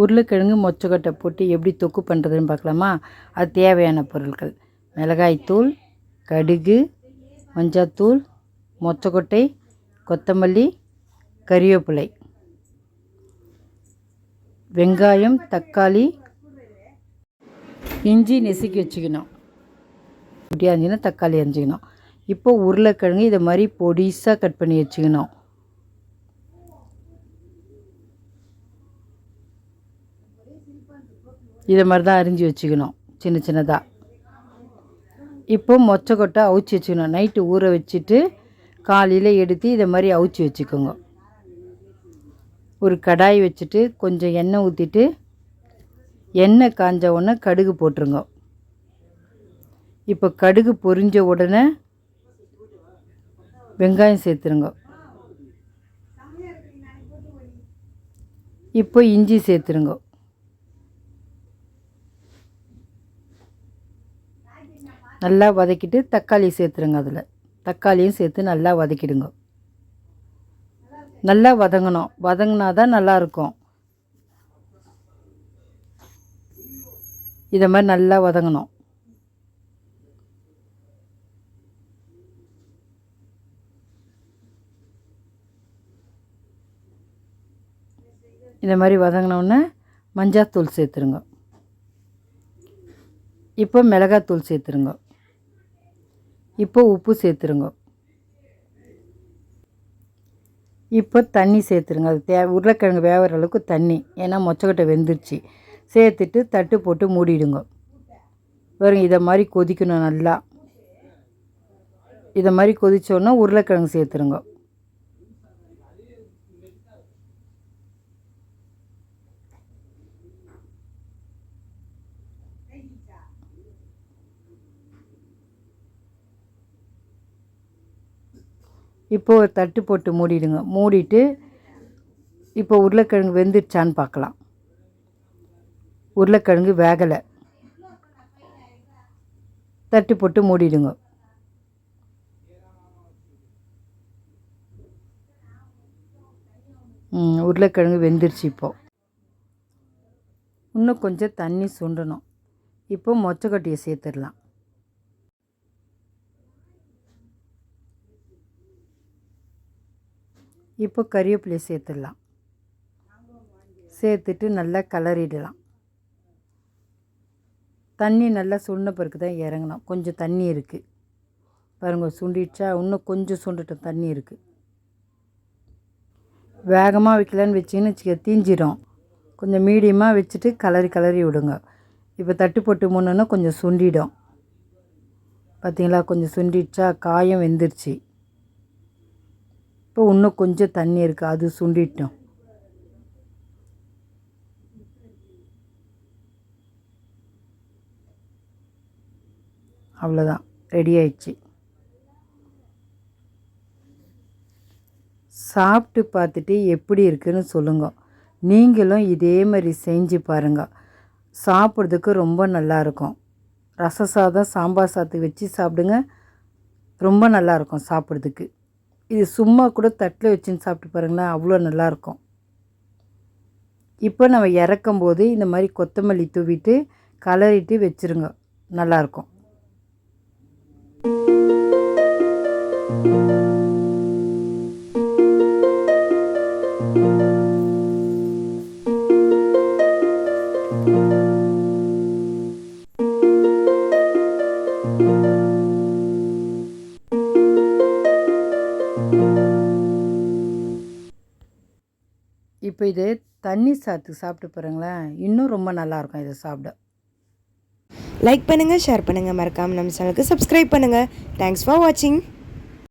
உருளைக்கிழங்கு மொச்சக்கொட்டை போட்டு எப்படி தொக்கு பண்ணுறதுன்னு பார்க்கலாமா? அது தேவையான பொருட்கள். மிளகாய்த்தூள் கடுகு மஞ்சத்தூள் மொச்சக்கொட்டை கொத்தமல்லி கறிவேப்பிலை. வெங்காயம் தக்காளி இஞ்சி நெசுக்கி வச்சுக்கணும். குட்டியாக இருந்துச்சுன்னா தக்காளி அரிஞ்சிக்கணும். இப்போ உருளைக்கிழங்கு இதை மாதிரி பொடிசாக கட் பண்ணி வச்சுக்கணும். இதை மாதிரி தான் அரிஞ்சு வச்சுக்கணும் சின்ன சின்னதாக இப்போ மொச்சக்கொட்டை அவிச்சு வச்சுக்கணும். நைட்டு ஊற வச்சுட்டு காலையில் எடுத்து இதை மாதிரி அவிச்சு வச்சுக்கோங்க. ஒரு கடாய் வச்சுட்டு கொஞ்சம் எண்ணெய் ஊற்றிட்டு எண்ணெய் காஞ்ச உடனே கடுகு போட்டுருங்க. இப்போ கடுகு பொரிஞ்ச உடனே வெங்காயம் சேர்த்துருங்க. இப்போ இஞ்சி சேர்த்துருங்க. நல்லா வதக்கிட்டு தக்காளி சேர்த்துருங்க அதில். தக்காளியும் சேர்த்து நல்லா வதக்கிடுங்க. நல்லா வதங்கணும். வதங்கினா தான் நல்லாயிருக்கும் இதை மாதிரி நல்லா வதங்கணும். இந்த மாதிரி வதங்கினோடனே மஞ்சாத்தூள் சேர்த்துருங்க. இப்போ மிளகாத்தூள் சேர்த்துருங்க. இப்போ உப்பு சேர்த்துருங்க. இப்போ தண்ணி சேர்த்துருங்க. அது தே உருளைக்கிழங்கு வேகிற அளவுக்கு தண்ணி. ஏன்னா மொச்சக்கொட்டை வெந்துருச்சு. சேர்த்துட்டு தட்டு போட்டு மூடிடுங்க. வரும் இதை மாதிரி கொதிக்கணும் நல்லா. இதை மாதிரி கொதித்தோன்னா உருளைக்கிழங்கு சேர்த்துருங்க. இப்போது ஒரு தட்டு போட்டு மூடிடுங்க. மூடிட்டு இப்போ உருளைக்கிழங்கு வெந்துருச்சான்னு பார்க்கலாம். உருளைக்கிழங்கு வேகலை. தட்டு போட்டு மூடிடுங்க. உருளைக்கிழங்கு வெந்துருச்சு இப்போது இன்னும் கொஞ்சம் தண்ணி சுண்டணும். இப்போ மொச்சக்கொட்டியை சேர்த்துடலாம். இப்போ கறிவேப்பிலையை சேர்த்துடலாம். சேர்த்துட்டு நல்லா கலரிடலாம். தண்ணி நல்லா சுண்ட பிறகு தான் இறங்கணும். கொஞ்சம் தண்ணி இருக்குது பாருங்கள் சுண்டிடுச்சா? இன்னும் கொஞ்சம் சுண்டட்டும். தண்ணி இருக்குது வேகமாக வைக்கலான்னு வச்சிங்கன்னு வச்சுக்க தீஞ்சிடும் கொஞ்சம் மீடியமாக வச்சுட்டு கலரி கலரி விடுங்க. இப்போ தட்டு போட்டு முன்னோன்னா கொஞ்சம் சுண்டிடும். பார்த்தீங்களா? கொஞ்சம் சுண்டிடுச்சா? காயம் வெந்துருச்சு. இப்போ இன்னும் கொஞ்சம் தண்ணி இருக்குது அது சுண்டிட்டோம். அவ்வளோதான் ரெடி ஆயிடுச்சு. சாப்பிட்டு பார்த்துட்டு எப்படி இருக்குன்னு சொல்லுங்க. நீங்களும் இதே மாதிரி செஞ்சு பாருங்கள் சாப்பிட்றதுக்கு ரொம்ப நல்லாயிருக்கும் ரச சாதம் சாம்பார் சாதத்துக்கு வச்சு சாப்பிடுங்க. ரொம்ப நல்லாயிருக்கும் சாப்பிட்றதுக்கு. இது சும்மா கூட தட்டில் வச்சுன்னு சாப்பிட்டு பாருங்களேன் அவ்வளோ நல்லாயிருக்கும். இப்போ நம்ம இறக்கும்போது இந்த மாதிரி கொத்தமல்லி தூவிட்டு கலரிட்டு வச்சுருங்க நல்லாயிருக்கும். இப்போ இது தண்ணி சாத்துக்கு சாப்பிட்டு பாருங்களேன். இன்னும் ரொம்ப நல்லாயிருக்கும் இதை சாப்பிட. லைக் பண்ணுங்கள் ஷேர் பண்ணுங்கள் மறக்காமல் நம்ம சேனலுக்கு சப்ஸ்கிரைப் பண்ணுங்கள் தேங்க்ஸ் ஃபார் வாட்சிங்